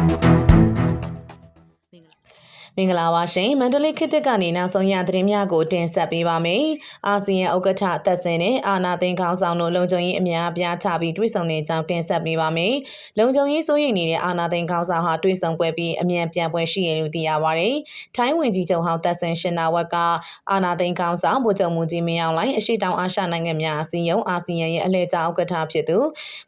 Thank you. မင်္ဂလာပါရှင်မန္တလေးခေတ်သစ်ကနေနောက်ဆုံးရသတင်းများကိုတင်ဆက်ပေးပါမယ်။အာဆီယံဥက္ကဋ္ဌသက်စင်နဲ့အာနာသိန်းခေါင်းဆောင်တို့လုံခြုံရေးအများအပြားချပြီးတွေ့ဆုံနေကြောင်းတင်ဆက်ပေးပါမယ်။လုံခြုံရေးစိုးရိမ်နေတဲ့အာနာသိန်းခေါင်းဆောင်ဟာတွေ့ဆုံပွဲပြီးအမြန်ပြန်ပွဲရှိရလို့သိရပါတယ်။ထိုင်းဝင်ကြီးချုပ်ဟောင်းသက်စင်ရှင်နာဝက်ကအာနာသိန်းခေါင်းဆောင်ဗိုလ်ချုပ်မူကြီးမင်းအောင်လှိုင်အရှိတောင်အာရှနိုင်ငံများအစည်းအရုံးအာဆီယံရဲ့အလှည့်ကျဥက္ကဋ္ဌဖြစ်သူ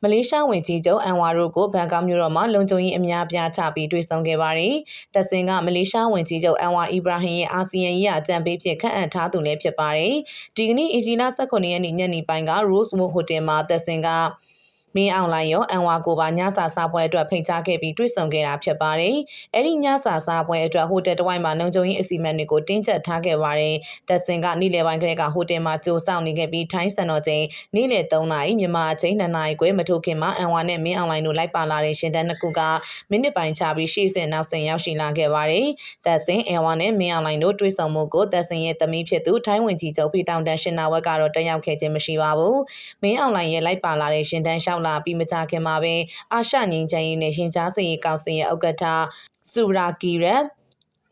မလေးရှားဝင်ကြီးချုပ်အန်ဝါရိုကိုဘန်ကောက်မြို့တော်မှာလုံခြုံရေးအများအပြားချပြီးတွေ့ဆုံခဲ့ပါတယ်။သက်စင်ကမလေးရှားဝင်ကြီးချုပ်အန်ဝါအီဘရာဟင်ရဲ့အာဆီယံရေးအကြံပေးဖြစ်ခန့်အပ်ထားသူလည်းဖြစ်ပါတယ်။ဒီကနေ့ဧပြီလ18ရက်နေ့ညနေပိုင်းက Rosewood Hotel မှာသက်စင်က မင်းအောင်လိုင်းရောအန်ဝါကိုပါညစာစားပွဲအတွက်ဖိတ်ကြားခဲ့ပြီးတွေ့ဆုံခဲ့တာဖြစ်ပါတယ်။အဲ့ဒီညစာစားပွဲအတွက်ဟိုတယ်တစ်ဝိုင်းမှာလုံခြုံရေးအစီအမံတွေကိုတင်းကျပ်ထားခဲ့ပါတယ်။သက်စင်ကနေ့လယ်ပိုင်းကလေးကဟိုတယ်မှာကြိုဆောင်နေခဲ့ပြီးထိုင်းစံတော်ချိန်နေ့လယ်3နာရီမြန်မာအချိန်2နာရီခွဲမထိုးခင်မှာအန်ဝါနဲ့မင်းအောင်လိုင်းတို့လိုက်ပါလာတဲ့ရှင်တန်းနှစ်ခုကမိနစ်ပိုင်းချပြီးရှေ့ဆင်နောက်ဆင်ရောက်ရှိလာခဲ့ပါတယ်။သက်စင်အန်ဝါနဲ့မင်းအောင်လိုင်းတို့တွေ့ဆုံမှုကိုသက်စင်ရဲ့သမီးဖြစ်သူထိုင်းဝင်ကြီးချုပ်ဖီတောင်တန်ရှင်နာဝက်ကတော့တက်ရောက်ခဲ့ခြင်းမရှိပါဘူး။မင်းအောင်လိုင်းရဲ့လိုက်ပါလာတဲ့ရှင်တန်းလျှောက်လာပြီးမကြခင်မှာပဲအာရှငင်းချင်ရေးနဲ့ရှင်ကြားစေရေးကောင်စီရဲ့ဥက္ကဋ္ဌစူရာကီရက်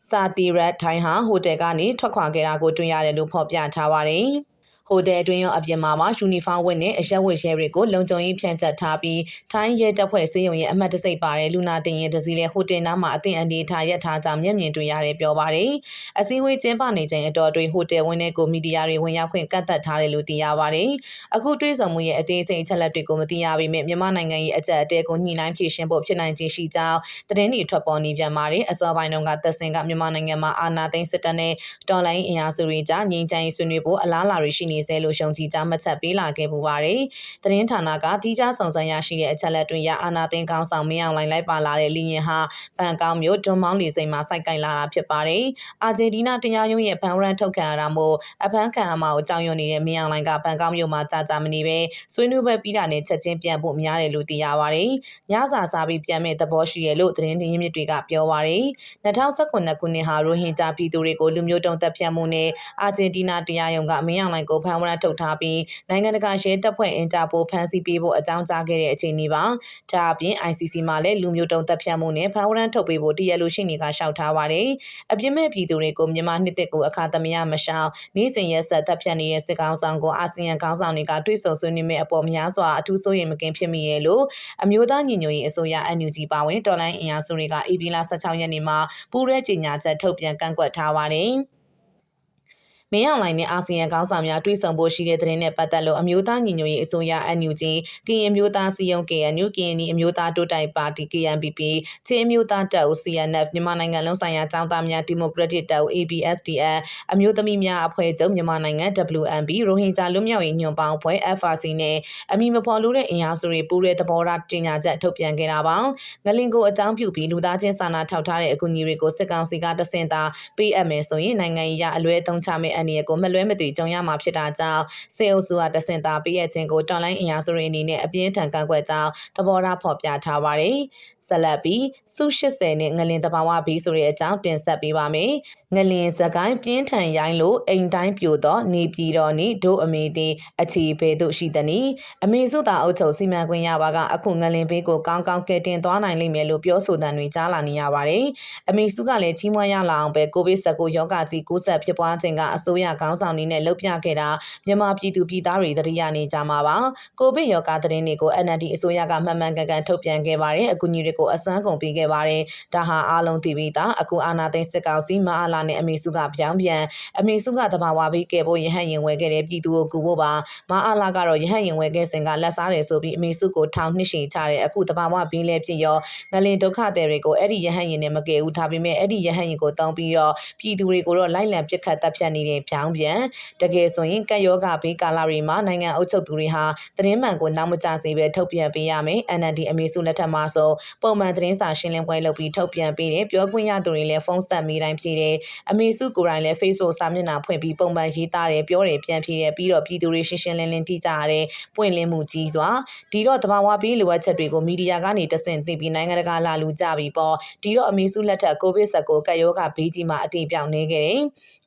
စာတီရက်ထိုင်းဟာဟိုတယ်ကနေထွက်ခွာခဲ့တာကိုတွေ့ရတယ်လို့ဖော်ပြထားပါတယ်။ ဟိုတယ်အတွင်းရောအပြင်မှာမှယူနီဖောင်းဝတ်နဲ့အရက်ဝတ်ရဲတွေကိုလုံခြုံရေးဖြန့်ချက်ထားပြီးထိုင်းရဲတပ်ဖွဲ့စေယုံရဲ့အမှတ်တစိတ်ပါတဲ့လူနာတင်ရင်တစည်းလဲဟိုတယ်နားမှာအသင်အနေထားရက်ထားကြောင်းမျက်မြင်တွေ့ရတယ်ပြောပါတယ်။အစည်းအဝေးကျင်းပနေချိန်အတော်အတွင်းဟိုတယ်ဝင်းတဲ့ကိုမီဒီယာတွေဝင်ရောက်ခွင့်ကန့်သတ်ထားတယ်လို့သိရပါတယ်။အခုတွေ့ဆုံမှုရဲ့အသေးစိတ်အချက်လက်တွေကိုမသိရပေမဲ့မြန်မာနိုင်ငံရဲ့အကြက်အတဲကိုညှိနှိုင်းဖြေရှင်းဖို့ဖြစ်နိုင်ခြင်းရှိကြောင်းသတင်းတွေထွက်ပေါ်နေပြန်ပါတယ်။အစောပိုင်းတုန်းကသက်စင်ကမြန်မာနိုင်ငံမှာအာဏာသိမ်းစစ်တပ်နဲ့တော်လိုင်းအင်အားစုတွေကြားငြိမ်းချမ်းရေးဆွေးနွေးဖို့အလားအလာတွေရှိနေစေလို့ရှုံကြည်ကြားမှတ်ချက်ပေးလာခဲ့ပူပါတယ်။သတင်းဌာနကတီးခြားဆောင်ဆန်းရရှိတဲ့အချက်လက်တွေရအာနာသိန်းကောင်းဆောင်မင်းအောင်လှိုင်လိုက်ပါလာတဲ့လီယင်ဟာဘန်ကောက်မြို့ဒွန်မောင်းလီစိန်မှာစိုက်ကင်လာတာဖြစ်ပါတယ်။အာဂျင်တီးနားတရားရုံးရဲ့ဘန်ရန်ထုတ်ခံရတာမို့အဖမ်းခံအမှာကိုကြောင်ရွံ့နေတဲ့မင်းအောင်လှိုင်ကဘန်ကောက်မြို့မှာကြာကြာမနေပဲဆွေးနွေးပွဲပြီးတာနဲ့ချက်ချင်းပြန်ဖို့များတယ်လို့သိရပါတယ်။ညစာစားပြီးပြန်မဲ့သဘောရှိရလို့သတင်းရင်းမြစ်တွေကပြောပါတယ်။2019ခုနှစ်ဟာရိုဟင်ဂျာပြည်သူတွေကိုလူမျိုးတုံးတပ်ဖြတ်မှုနဲ့အာဂျင်တီးနားတရားရုံးကမင်းအောင်လှိုင်ကိုဖမ်းဝရထုတ်ထားပြီးနိုင်ငံတကာရဲတပ်ဖွဲ့အင်တာပိုဖမ်းဆီးပေးဖို့အကြောင်းကြားခဲ့တဲ့အခြေအနေပါ။ဒါအပြင် ICC မှာလည်းလူမျိုးတုံးတပ်ဖြတ်မှုနဲ့ဖမ်းဝရမ်းထုတ်ပေးဖို့တရားလိုရှိနေကရှောက်ထားပါတယ်။အပြစ်မဲ့ပြည်သူတွေကိုမြန်မာနှစ်သက်ကိုအခါသမယမရှောင်နေစဉ်ရက်ဆက်တပ်ဖြတ်နေတဲ့စစ်ကောင်ဆောင်ကိုအာဆီယံခေါင်းဆောင်တွေကတွေးဆုံဆွေးနွေးမဲ့အပေါ်များစွာအထူးစိုးရိမ်မကင်းဖြစ်မိရဲ့လို့အမျိုးသားညီညွတ်ရေးအစိုးရ NUG ပါဝင်တော်လိုင်းအင်အားစုတွေက AP လ16ရက်နေ့မှာပူးရဲကြေညာချက်ထုတ်ပြန်ကန့်ကွက်ထားပါတယ်။ မင်းအောင်လှိုင်နဲ့အာဆီယံခေါင်းဆောင်များတွေ့ဆုံဖို့ရှိတဲ့တဲ့နဲ့ပတ်သက်လို့အမျိုးသားညီညွတ်ရေးအစိုးရ NUG ကရင်မျိုးသားစီယုံ KNU ကရင်အမျိုးသားတိုးတိုင်ပါတီ KNPP ချင်းအမျိုးသားတပ်ဦး CNF မြန်မာနိုင်ငံလုံးဆိုင်ရာចောင်းသားများဒီမိုကရက်တစ်တပ်ဦး ABSDF အမျိုးသမီးများအဖွဲ့ချုပ်မြန်မာနိုင်ငံ WMB ရိုဟင်ဂျာလူမျိုးရေးညွန့်ပေါင်းအဖွဲ့ FRC နဲ့အမည်မဖော်လို့တဲ့အင်အားစုတွေပူးရဲသဘောထားတင်ညာချက်ထုတ်ပြန်ခဲ့တာပါငလင်ကိုအကြောင်းပြုပြီးလူသားချင်းစာနာထောက်ထားတဲ့အကူအညီတွေကိုစစ်ကောင်စီကတဆင်တာပေးအပ်မယ်ဆိုရင်နိုင်ငံရေးအလွဲသုံးချမယ့်အန္တရာယ်ကိုမလွဲမသွေကြုံရမှာဖြစ်တာကြောင့်စေအုပ်စုကတဆင်တာပေးရခြင်းကိုတော်လိုင်းအင်အားစုတွေအနေနဲ့အပြင်းထန်ကန့်ကွက်ကြောင်းသဘောထားဖော်ပြထားပါတယ်။ဆက်လက်ပြီးစု80နဲ့ငလင်တဘာဝဘီဆိုတဲ့အကြောင်းတင်ဆက်ပေးပါမယ်။ ငလင်စကိုင်းပြင်းထန်ရိုင်းလို့အိမ်တိုင်းပြိုတော့နေပြည်တော်နိဒို့အမေသည်အခြေဖေတို့ရှိသည်။အမေစုသာအုပ်ချုပ်စီမံခွင့်ရပါကအခုငလင်ဘေးကိုကောင်းကောင်းကယ်တင်သွားနိုင်လိမ့်မယ်လို့ပြောဆိုတဲ့တွေကြားလာနေရပါတယ်။အမေစုကလည်းကြီးမွားရလာအောင်ပဲကိုဗစ် 19 ရောဂါကြီးကူးစက်ဖြစ်ပွားခြင်းကအစိုးရခေါင်းဆောင်တွေနဲ့လှုပ်ပြခဲ့တာမြန်မာပြည်သူပြည်သားတွေတတိယနေကြမှာပါ။ကိုဗစ်ရောဂါသတင်းတွေကို NLD အစိုးရကမှန်မှန်ကန်ကန်ထုတ်ပြန်ခဲ့ပါတယ်။အကူအညီတွေကိုအစမ်းကုန်ပေးခဲ့ပါတယ်။ဒါဟာအားလုံးသိပြီးသားအခုအာနာသိန်းစစ်ကောင်စီမအားလာနဲ့အမေစုကပြောင်းပြန်အမေစုကတဘာဝပြီးကဲဖို့ရဟန့်ရင်ဝဲခဲ့တဲ့ပြည်သူကိုကူဖို့ပါမအားလာကတော့ရဟန့်ရင်ဝဲခဲ့စဉ်ကလက်စားတယ်ဆိုပြီးအမေစုကိုထောင်နှစ်ရှည်ချတဲ့အခုတဘာဝပြီးလဲဖြစ်ရောငလင်ဒုက္ခတဲ့တွေကိုအဲ့ဒီရဟန့်ရင်နဲ့မကယ်ဘူးထားပေမဲ့အဲ့ဒီရဟန့်ရင်ကိုတောင်းပြီးတော့ပြည်သူတွေကိုတော့လိုက်လံပစ်ခတ်တပ်ဖြတ်နေတဲ့ပြောင်းပြန်တကယ်ဆိုရင်ကက်ယောဂဘေးကာလတွေမှာနိုင်ငံအုပ်ချုပ်သူတွေဟာသတင်းမှန်ကိုနောက်မကျစေပဲထုတ်ပြန်ပေးရမယ် NND အမေစုလက်ထက်မှာဆိုပုံမှန်သတင်းစာရှင်းလင်းပွဲလုပ်ပြီးထုတ်ပြန်ပေးတယ်ပြောခွင့်ရသူတွေလည်းဖုန်းဆက်မိတိုင်းဖြေတယ်အမေစုကိုယ်တိုင်လည်း Facebook စာမျက်နှာဖွင့်ပြီးပုံမှန်ရေးသားတယ်ပြောတယ်ပြန်ဖြေတယ်ပြီးတော့ပြည်သူတွေရှင်းရှင်းလင်းလင်းသိကြရတယ်ပွင့်လင်းမှုကြီးစွာဒီတော့တဘာဝပြီးလိုအပ်ချက်တွေကိုမီဒီယာကနေတဆင့်သိပြီးနိုင်ငံတကာလာလူကြပြီပေါ့ဒီတော့အမေစုလက်ထက်ကိုဗစ် 19 ကပ်ရောဂါဘေးကြီးမှာအတိပြောင်နေခဲ့တယ်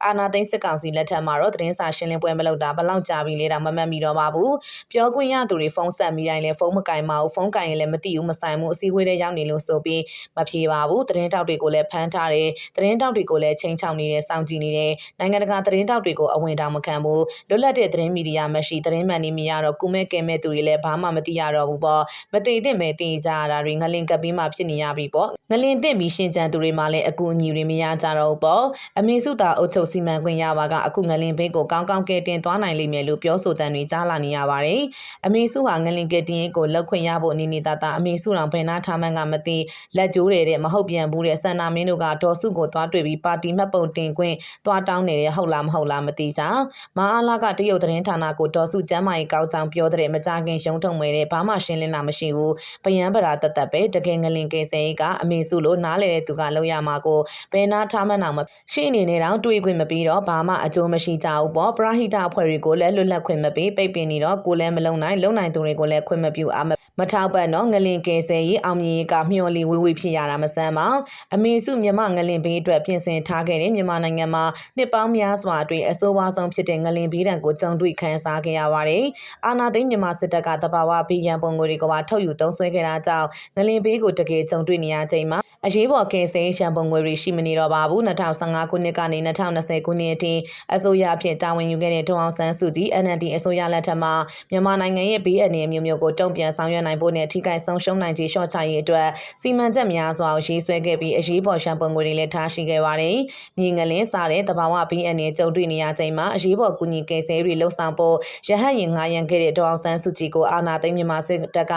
အာနာသိန်းစစ်ကောင်စီလက်ထက်မှာတော့သတင်းစာရှင်းလင်းပွဲမလုပ်တာဘယ်လောက်ကြာပြီလဲတော့မမှတ်မိတော့ပါဘူးပြောခွင့်ရသူတွေဖုန်းဆက်မိတိုင်းလည်းဖုန်းမကင်ပါဘူးဖုန်းကင်ရင်လည်းမသိဘူးမဆိုင်ဘူးအစည်းအဝေးတွေရောက်နေလို့ဆိုပြီးမဖြေပါဘူးသတင်းတောက်တွေကိုလည်းဖမ်းထားတယ်သတင်းတောက်တွေကိုလည်းချိန်ချောင်နေတယ်စောင့်ကြည့်နေတယ်နိုင်ငံတကာသတင်းတောက်တွေကိုအဝင်တောင်မခံဘူးလွတ်လပ်တဲ့သတင်းမီဒီယာမရှိသတင်းမှန်နေမြင်ရတော့ကုမဲကဲမဲ့သူတွေလည်းဘာမှမသိရတော့ဘူးပေါ့မသိသင့်ပဲသိကြရတာတွေငလင်ကပ်ပြီးမှဖြစ်နေရပြီပေါ့ငလင်သင့်ပြီးရှင်းချန်သူတွေမှလည်းအကူအညီတွေမရကြတော့ဘူးပေါ့အမေစုတာအုပ်ချုပ်စီမံခွင့်ရပါကအခုငလင်ဘေးကိုကောင်းကောင်းကဲတင်သွားနိုင်လိမ့်မယ်လို့ပြောဆိုတန်တွေကြားလာနေရပါတယ်အမေစုဟာငလင်ကဲတင်ရေးကိုလောက်ခွင့်ရဖို့အနေနဲ့တာတာအမေစုတော်ဘယ်နာထားမှန်းကမသိလက်ကျိုးတယ်တဲ့မဟုတ်ပြန်ဘူးတဲ့စန္ဒမင်းတို့ကဒေါ်စုကိုသွားတွေ့ပြီးပါတီမှတ်ပုံတင်ခွင့်သွားတောင်းနေတယ်ဟုတ်လားမဟုတ်လားမသိကြမအားလာကတရုတ်သတင်းဌာနကိုဒေါ်စုကျမ်းမာရေးကောက်ကြောင်ပြောတဲ့မကြခင်ရုံးထုံမဲတဲ့ဘာမှရှင်းလင်းတာမရှိဘူးပယံပရာတတ်တတ်ပဲတကယ်ငလင်ကဲစဲရေးကအမေစုလို့နားလေတဲ့သူကလောက်ရမှာကိုဘယ်နာထားမှန်းအောင်မရှင်းအနေနဲ့တော့တွေးခွင့်မပြီးတော့ဘာမှအကျိုးမရှိကြဘူးပေါ့ပရာဟိတအဖွဲ့တွေကိုလည်းလွတ်လပ်ခွင့်မပေးပိတ်ပင်နေတော့ကိုလည်းမလုံနိုင်လုံနိုင်သူတွေကိုလည်းခွင့်မပြုအားမ ထောက်ပံ့တော့ငလင်ကဲစဲရေးအောင်မြင်ရေးကမျှော်လီဝေးဝေးဖြစ်ရတာမဆန်းပါအမေစုမြမငလင်ဘေးအတွက်ပြင်ဆင်ထားခဲ့တဲ့မြန်မာနိုင်ငံမှာနှစ်ပေါင်းများစွာအတွင်းအဆိုးဝါးဆုံးဖြစ်တဲ့ငလင်ဘေးဒဏ်ကိုကြုံတွေ့ခံစားခဲ့ရပါတယ်အာနာသိန်းမြန်မာစစ်တပ်ကတဘာဝဘေးရန်ပုံငွေတွေကပါထုတ်ယူသုံးစွဲခဲ့တာကြောင့်ငလင်ဘေးကိုတကယ်ကြုံတွေ့နေရချိန်မှာ အရေးပေါ်ကယ်ဆယ်ရေးရန်ပုံငွေတွေရှိမနေတော့ပါဘူး2015ခုနှစ်ကနေ2020ခုနှစ်အထိအစိုးရအဖြစ်တာဝန်ယူခဲ့တဲ့ဒေါအောင်ဆန်းစုကြည် NLD အစိုးရလက်ထက်မှာမြန်မာနိုင်ငံရဲ့ဘေးအန္တရာယ်မျိုးမျိုးကိုတုံ့ပြန်ဆောင်ရွက်နိုင်ဖို့နဲ့ထိခိုက်ဆုံးရှုံးနိုင်ခြေလျှော့ချရေးအတွက်စီမံချက်များစွာကိုရေးဆွဲခဲ့ပြီးအရေးပေါ်ရန်ပုံငွေတွေလည်းထားရှိခဲ့ပါတယ်။မြေငလင်းစားတဲ့တဘာဝဘေးအန္တရာယ်ကြုံတွေ့နေရချိန်မှာအရေးပေါ်ကူညီကယ်ဆယ်ရေးတွေလှုပ်ဆောင်ဖို့ရဟတ်ရင်ငားရန်ခဲ့တဲ့ဒေါအောင်ဆန်းစုကြည်ကိုအာဏာသိမ်းမြန်မာစစ်တပ်က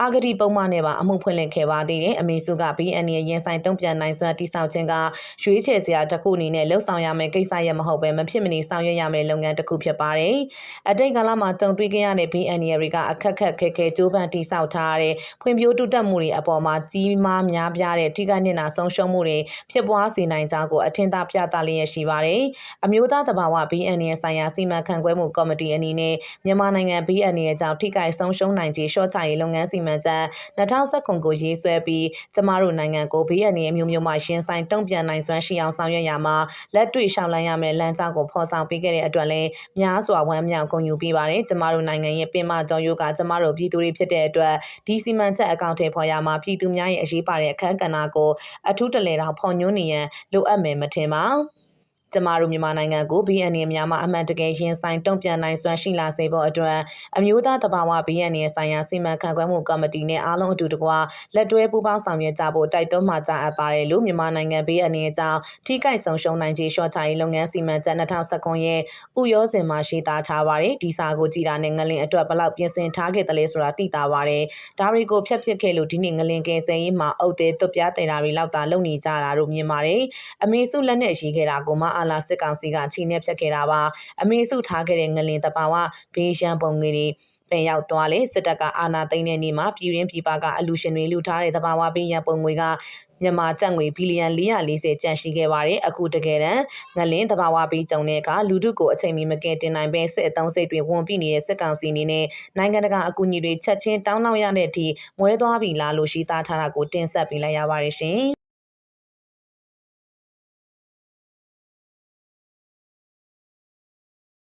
အာဂတိပုံမှန်နဲ့ပါအမှုဖွင့်လှစ်ခဲ့ပါသေးတယ်။အမေစုကဘေးအန္တရာယ်ရင်ဆိုင်တုံ့ပြန်နိုင်စွမ်းတိစောက်ခြင်းကရွေးချယ်စရာတစ်ခုအနေနဲ့လှုပ်ဆောင်ရမယ့်ကိစ္စရမဟုတ်ပဲမဖြစ်မနေဆောင်ရွက်ရမယ့်လုပ်ငန်းတစ်ခုဖြစ်ပါတယ်။အတိတ်ကာလမှာတုံ့တွေ့ခဲ့ရတဲ့ဘေးအန္တရာယ်တွေကအခက်ခက်ခဲခဲကြိုးပမ်းတိစောက်ထားတဲ့ဖွံ့ဖြိုးတိုးတက်မှုတွေအပေါ်မှာကြီးမားများပြားတဲ့ထိခိုက်နေတာဆုံးရှုံးမှုတွေဖြစ်ပွားစေနိုင်ကြောင်းကိုအထင်သာပြသလျက်ရှိပါတယ်။အမျိုးသားတဘာဝဘေးအန္တရာယ်ဆိုင်ရာစီမံခန့်ခွဲမှုကော်မတီအနေနဲ့မြန်မာနိုင်ငံဘေးအန္တရာယ်ကြောင့်ထိခိုက်ဆုံးရှုံးနိုင်ခြေလျှော့ချရေးလုပ်ငန်းစီမံချက်2019ကိုရေးဆွဲပြီးကျမတို့နိုင်ငံကိုဘေးအန္တရာယ်မျိုးမျိုးမှရှင်းဆိုင်တုံ့ပြန်နိုင်စွမ်းရှိအောင်ဆောင်ရွက်ရမှာလက်တွေ့ရှောင်လန်းရမယ့်လမ်းကြောင်းကိုဖော်ဆောင်ပေးခဲ့တဲ့အတွက်လည်းများစွာဝမ်းမြောက်ဂုဏ်ယူပေးပါတယ်ကျမတို့နိုင်ငံရဲ့ပင်မကြောင့်ယောကကျမတို့ပြည်သူတွေဖြစ်တဲ့အတွက်ဒီစီမံချက်အကောင့်ထဲဖော်ရမှာပြည်သူများရဲ့အရေးပါတဲ့အခမ်းကဏ္ဍကိုအထူးတလဲတောင်ဖော်ညွှန်းနေရန်လိုအပ်မယ်မထင်ပါဘူး ကျမတို့မြန်မာနိုင်ငံကို BNN များမှာအမှန်တကယ်ရင်ဆိုင်တုံ့ပြန်နိုင်စွမ်းရှိလာစေဖို့အတွက်အမျိုးသားတဘာဝ BNN ဆိုင်ရာစီမံခန့်ခွဲမှုကော်မတီနဲ့အားလုံးအတူတကွလက်တွဲပူးပေါင်းဆောင်ရွက်ကြဖို့တိုက်တွန်းမှာကြားအပ်ပါတယ်လို့မြန်မာနိုင်ငံ BNN အကြောင်းထိခိုက်ဆုံးရှုံးနိုင်ခြေရှော့ချရေးလုပ်ငန်းစီမံချက်2019ရဲ့ဥရောစင်မှာရှိသားထားပါတယ်ဒီစာကိုကြည်တာနဲ့ငလင်အတွက်ဘလောက်ပြင်ဆင်ထားခဲ့တယ်လဲဆိုတာသိတာပါတယ်ဒါတွေကိုဖျက်ပစ်ခဲ့လို့ဒီနေ့ငလင်ကယ်ဆယ်ရေးမှာအုတ်သေးသွပြားတင်တာတွေလောက်သာလုပ်နေကြတာလို့မြင်ပါတယ်အမေစုလက်နဲ့ရှိခဲ့တာကိုမှအာလာစစ်ကောင်စီကချီနေဖြတ်ခဲ့တာပါအမေစုထားခဲ့တဲ့ငလင်တပါဝဘေးရန်ပုံငွေတွေပင်ရောက်သွားလေစစ်တပ်ကအာဏာသိမ်းတဲ့နေ့မှာပြည်ရင်းပြည်ပကအလူရှင်တွေလူထားတဲ့တဘာဝဘေးရန်ပုံငွေကမြန်မာကျပ်ငွေဘီလီယံ440ကျန်ရှိခဲ့ပါတယ်အခုတကယ်တမ်းငလင်းတဘာဝပေးကြုံတဲ့အခါလူထုကိုအချိန်မီမကယ်တင်နိုင်ပဲစစ်အုံစိတ်တွေဝန်ပြနေတဲ့စစ်ကောင်စီအနေနဲ့နိုင်ငံတကာအကူအညီတွေချက်ချင်းတောင်းတောင်းရတဲ့အထိမွဲသွားပြီလားလို့ရှိသားထားတာကိုတင်ဆက်ပေးလိုက်ရပါတယ်ရှင်